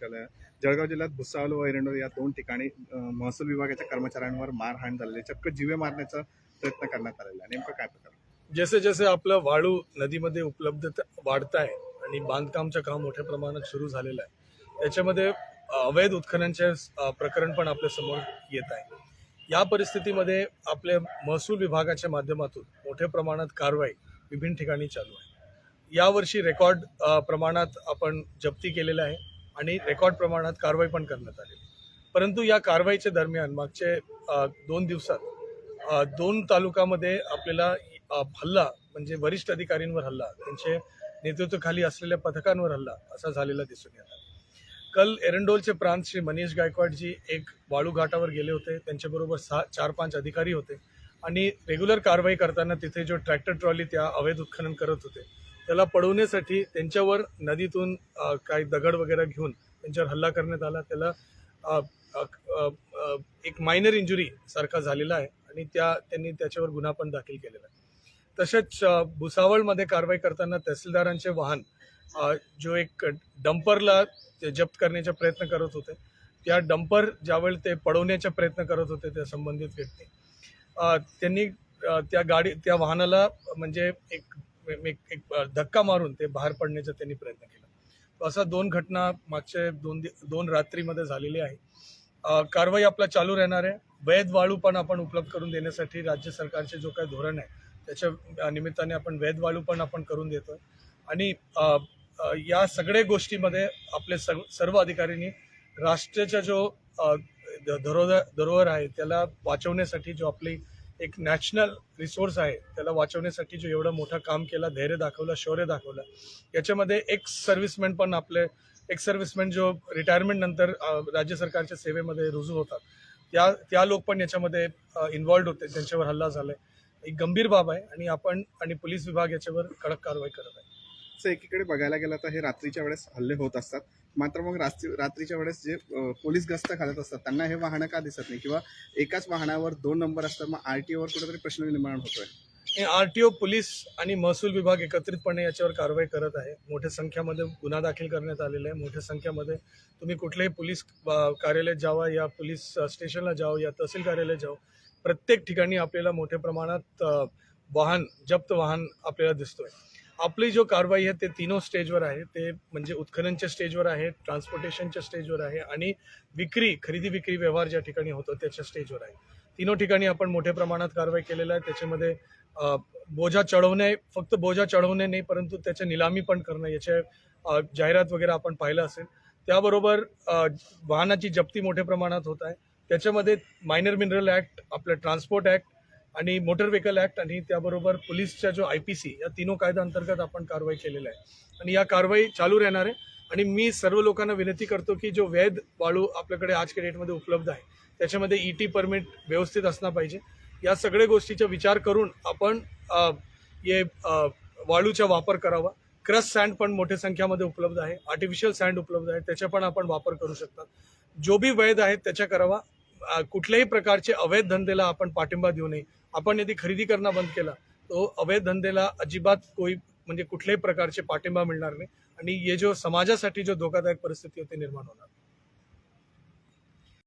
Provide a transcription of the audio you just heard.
जळगाव जिल्ह्यात भुसावळ व एरंडोर या दोन ठिकाणी महसूल विभागाच्या कर्मचाऱ्यांवर मारहाण झालेली आहे. चक्क जीवे मारण्याचा प्रयत्न करण्यात आलेला आहे. नेमकं काय प्रकार? जसे जसे आपलं वाळू नदीमध्ये उपलब्धता वाढत आहे आणि बांधकामचं काम मोठ्या प्रमाणात सुरू झालेलं आहे त्याच्यामध्ये अवैध उत्खननचे प्रकरण पण आपल्यासमोर येत आहे. या परिस्थितीमध्ये आपल्या महसूल विभागाच्या माध्यमातून मोठ्या प्रमाणात कारवाई विभिन्न ठिकाणी चालू आहे. यावर्षी रेकॉर्ड प्रमाणात आपण जप्ती केलेलं आहे. आणि रेकॉर्ड प्रमाणात कारवाई पण करण्यात आली परंतु या कारवाईच्या दरम्यान मागचे दोन दिवसात दोन तालुक्यामध्ये आपल्याला हल्ला म्हणजे वरिष्ठ अधिकारींवर हल्ला त्यांचे नेतृत्वाखाली असलेल्या पथकांवर हल्ला असा झालेला दिसून येत आहे. कल एरंडोलचे प्रांत श्री मनीष गायकवाडजी एक वाळू घाटावर गेले होते. त्यांच्याबरोबर सहा चार पाच अधिकारी होते. आणि रेग्युलर कारवाई करताना तिथे जो ट्रॅक्टर ट्रॉली त्या अवैध उत्खनन करत होते त्याला पळवण्यासाठी त्यांच्यावर नदीतून काही दगड वगैरे घेऊन त्यांच्यावर हल्ला करण्यात आला. त्याला एक मायनर इंजुरी सारखा झालेला आहे आणि त्या त्यांनी त्याच्यावर गुन्हा पण दाखल केलेला आहे. तसेच भुसावळमध्ये कारवाई करताना तहसीलदारांचे वाहन जो एक डंपरला ते जप्त करण्याचा प्रयत्न करत होते त्या डंपर ज्यावेळी ते पडवण्याचा प्रयत्न करत होते त्या संबंधित व्यक्ती त्यांनी त्या गाडी त्या वाहनाला म्हणजे एक एक एक धक्का मारून ते बाहेर पडण्याचा त्यांनी प्रयत्न केला. असा दोन घटना मागच्या दोन दि- दोन रात्रीमध्ये झालेली आहे. कारवाई आपला चालू राहणार आहे. वैध वाळू पण आपण उपलब्ध करून देण्यासाठी राज्य सरकारचे जो काही धोरण आहे त्याच्या निमित्ताने आपण वैध वाळू पण आपण करून देतो आणि या सगळ्या गोष्टीमध्ये आपले सर्व सर्व अधिकाऱ्यांनी राष्ट्राचा जो अ, धरोहर धरोहर आहे त्याला वाचवण्यासाठी जो आपली एक नॅशनल रिसोर्स आहे. त्याला वाचवण्यासाठी जो एवढं मोठं काम केलं धैर्य दाखवलं शौर्य दाखवलं. याच्यामध्ये एक्स सर्व्हिसमॅन पण आपले एक्स सर्व्हिसमॅन जो रिटायरमेंट नंतर राज्य सरकारच्या सेवेमध्ये रुजू होतात. त्या त्या लोक पण याच्यामध्ये इन्व्हॉल्ड होते. त्यांच्यावर हल्ला झालाय. एक गंभीर बाब आहे आणि आपण आणि पोलीस विभाग याच्यावर कडक कारवाई करत आहे. एकीकडे बघायला गेलं तर हे रात्रीच्या वेळेस हल्ले होत असतात. मात्र मग रात्री रात्रीच्या वेळेस जे पोलीस गस्त घालत असतात त्यांना हे वाहनं का दिसत नाही? किंवा एकाच वाहनावर दोन नंबर असतात मग आर टी ओवर कुठेतरी प्रश्न निर्माण होतोय. आर टी ओ पोलीस आणि महसूल विभाग एकत्रितपणे याच्यावर कारवाई करत आहे. मोठ्या संख्येमध्ये गुन्हा दाखल करण्यात आलेला आहे. मोठ्या संख्येमध्ये तुम्ही कुठल्याही पोलीस कार्यालयात जावा या पोलीस स्टेशनला जाओ या तहसील कार्यालयात जाओ प्रत्येक ठिकाणी आपल्याला मोठ्या प्रमाणात वाहन जप्त वाहन आपल्याला दिसतोय. आपली जो कारवाई आहे ते तीनों स्टेजवर आहे. ते म्हणजे उत्खननच्या स्टेजवर आहे ट्रान्सपोर्टेशनच्या स्टेजवर आहे आणि विक्री खरेदी विक्री व्यवहार ज्या ठिकाणी होतो त्याच्या स्टेजवर आहे. तीनों ठिकाणी आपण मोठ्या प्रमाणात कारवाई केलेलं आहे. त्याच्यामध्ये बोजा चढवणे फक्त बोजा चढवणे नाही परंतु त्याच्या निलामी पण करणं याचे जाहिरात वगैरे आपण पाहिलं असेल. त्याबरोबर वाहनाची जप्ती मोठ्या प्रमाणात होत आहे. त्याच्यामध्ये मायनर मिनरल ॲक्ट आपलं ट्रान्सपोर्ट ॲक्ट आणि मोटर व्हेकल ॲक्ट आणि त्याबरोबर पोलीसच्या जो आय पी सी या तीनो कायद्याअंतर्गत आपण कारवाई केलेली आहे. आणि या कारवाई चालू राहणार आहे. आणि मी सर्व लोकांना विनंती करतो की जो वैध वाळू आपल्याकडे आजच्या डेटमध्ये उपलब्ध आहे त्याच्यामध्ये ई टी परमिट व्यवस्थित असला पाहिजे. या सगळ्या गोष्टीचा विचार करून आपण ये हे वाळूचा वापर करावा. क्रस सँड पण मोठ्या संख्यामध्ये उपलब्ध आहे. आर्टिफिशियल सँड उपलब्ध आहे. त्याचा पण आपण वापर करू शकतात. जो बी वैध आहे त्याच्या करावा. कुठल्याही प्रकारचे अवैध धंदेला आपण पाठिंबा देऊ नये. आपण यदि खरेदी करणं बंद केला तो अवैध धंदेला अजिबात कोई म्हणजे कुठल्याही प्रकारचे पाठिंबा मिळणार नाही. आणि हे जो समाजासाठी जो धोकादायक परिस्थिती होती निर्माण होणार